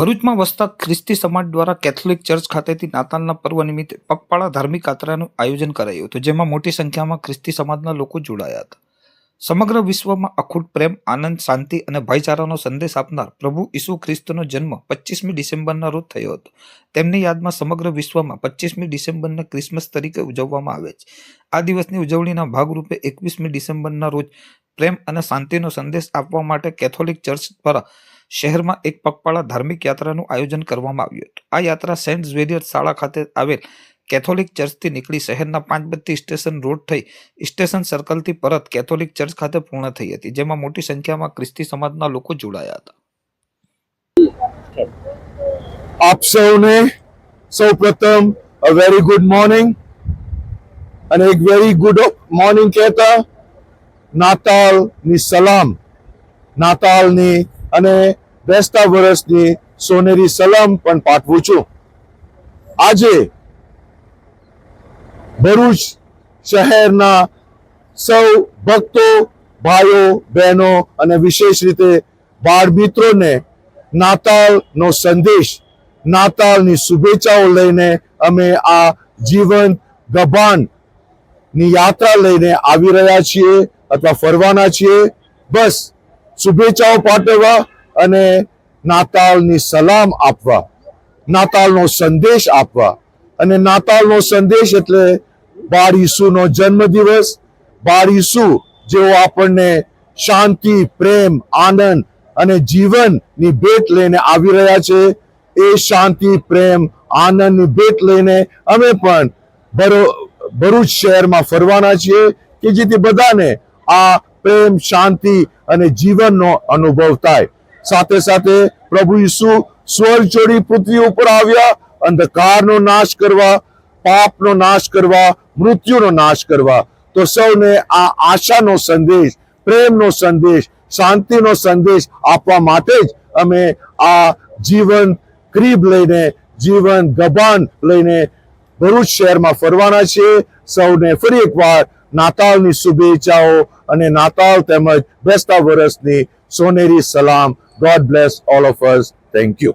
ભરૂચમાં વસતા ખ્રિસ્તી સમાજ દ્વારા કેથોલિક ચર્ચ ખાતેથી નાતાલના પર્વ નિમિત્તે પગપાળા ધાર્મિક યાત્રાનું આયોજન કરાયું હતું, જેમાં મોટી સંખ્યામાં ખ્રિસ્તી સમાજના લોકો જોડાયા હતા. સમગ્ર વિશ્વમાં અખૂટ પ્રેમ, આનંદ, શાંતિ અને ભાઈચારાનો સંદેશ આપનાર પ્રભુ ઈસુ ખ્રિસ્તનો જન્મ પચીસમી ડિસેમ્બરના રોજ થયો હતો. તેમની યાદમાં સમગ્ર વિશ્વમાં પચીસમી ડિસેમ્બરને ક્રિસમસ તરીકે ઉજવવામાં આવે છે. આ દિવસની ઉજવણીના ભાગરૂપે એકવીસમી ડિસેમ્બરના રોજ પ્રેમ અને શાંતિનો સંદેશ આપવા માટે કેથોલિક ચર્ચ દ્વારા શહેરમાં એક પગપાળા ધાર્મિક યાત્રાનું આયોજન કરવામાં આવ્યું હતું. આ યાત્રા સેન્ટ ઝવેરિયર શાળા ખાતે આવેલ કેથોલિક ચર્ચથી નીકળી શહેરના પાંચબત્તી સ્ટેશન રોડ થઈ સ્ટેશન સર્કલથી પરત કેથોલિક ચર્ચ ખાતે પૂર્ણ થઈ હતી, જેમાં મોટી સંખ્યામાં ખ્રિસ્તી સમાજના લોકો જોડાયા હતા. આપ સૌને સૌ પ્રથમ અ વેરી ગુડ મોર્નિંગ અને એક વેરી ગુડ મોર્નિંગ કહેતા નાતાલની સલામ, નાતાલની અને બેસતા વર્ષની સોનેરી સલામ પણ પાઠવું છું. આજે ભરૂચ શહેરના સૌ ભક્તો, ભાઈઓ, બહેનો અને વિશેષ રીતે બાળ મિત્રોને નાતાલનો સંદેશ, નાતાલની શુભેચ્છાઓ લઈને અમે આ જીવન ગભાનની યાત્રા લઈને આવી રહ્યા છીએ અથવા ફરવાના છીએ. બસ શુભેચ્છાઓ પાઠવવા અને નાતાલની સલામ આપવા, નાતાલનો સંદેશ આપવા. અને નાતાલનો સંદેશ એટલે બાળ ઈસુનો જન્મદિવસ. બાળ ઈસુ જેઓ આપણને શાંતિ, પ્રેમ, આનંદ અને જીવનની ભેટ લઈને આવી રહ્યા છે. એ શાંતિ, પ્રેમ, આનંદની ભેટ લઈને અમે પણ ભરો- ભરૂચ શહેરમાં ફરવાના છીએ કે જેથી બધાને આ પ્રેમ, શાંતિ અને જીવનનો અનુભવ થાય. સાથે સાથે પ્રભુ ઈસુ સ્વર છોડી પૃથ્વી ઉપર આવ્યા, અંધકારનો નાશ કરવા, પાપનો નાશ કરવા, મૃત્યુનો નાશ કરવા. તો સૌને આ આશાનો સંદેશ, પ્રેમનો સંદેશ, શાંતિનો સંદેશ આપવા માટે જ અમે આ જીવન ક્રીબ લઈને, જીવન ગબાન લઈને ભરૂચ શહેરમાં ફરવાના છીએ. સૌને ફરી એકવાર નાતાલની શુભેચ્છાઓ અને નાતાલ તેમજ બેસતા વર્ષની સોનેરી સલામ. God bless all of us thank you